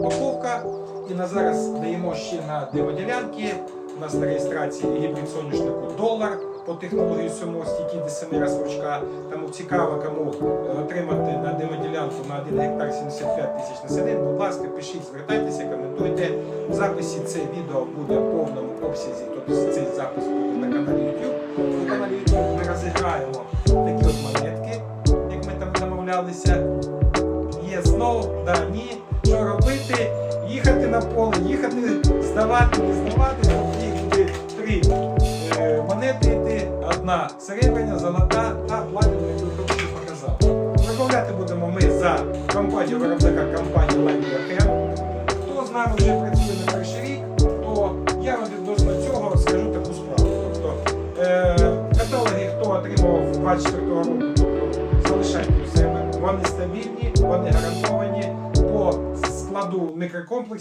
упаковка. І на зараз даємо ще на демоділянки. У нас на реєстрації гібрид соняшнику долар по технології СОМО, стійкий до 7 раз ручка. Тому цікаво, кому е, отримати на демоділянку на 1 гектар 75 тисяч насадин. Будь ласка, пишіть, звертайтеся, коментуйте. В записі це відео буде в повному обсязі. Тобто цей запис буде на каналі YouTube. На каналі YouTube ми розіграємо такі от монетки, як ми там домовлялися. Є знов, да. Їхати на поле, їхати, здавати, не здавати. Тут їх три е, монети йти. Одна серебряна, золота та платина, яку я показав. Розмовляти будемо ми за компанію виробника компанії Live Хто з нами вже працює на перший рік, то я відносно цього скажу таку справу. Тобто е, каталоги, хто отримував 24 року, тобто залишайте у себе. Вони стабільні, вони гарантовані складу мікрокомплексів.